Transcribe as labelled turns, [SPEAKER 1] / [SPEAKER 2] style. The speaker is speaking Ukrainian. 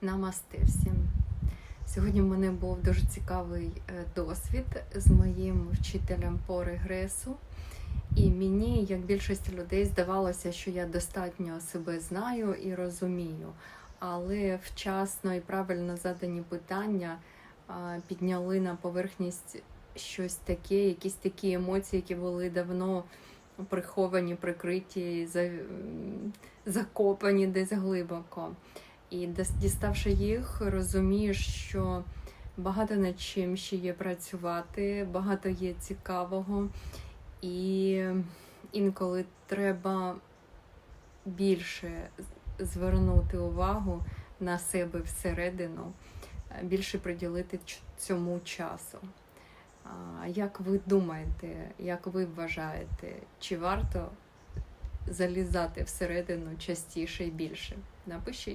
[SPEAKER 1] Намасте всім. Сьогодні в мене був дуже цікавий е, досвід з моїм вчителем по регресу. І мені, як більшості людей, здавалося, що я достатньо себе знаю і розумію. Але вчасно і правильно задані питання підняли на поверхність щось таке, якісь такі емоції, які були давно приховані, прикриті, закопані десь глибоко. І діставши їх, розумієш, що багато над чим ще є працювати, багато є цікавого, і інколи треба більше звернути увагу на себе всередину, е, більше приділити цьому часу. Як ви думаєте, як ви вважаєте, чи варто залізати всередину частіше і більше? Напишіть.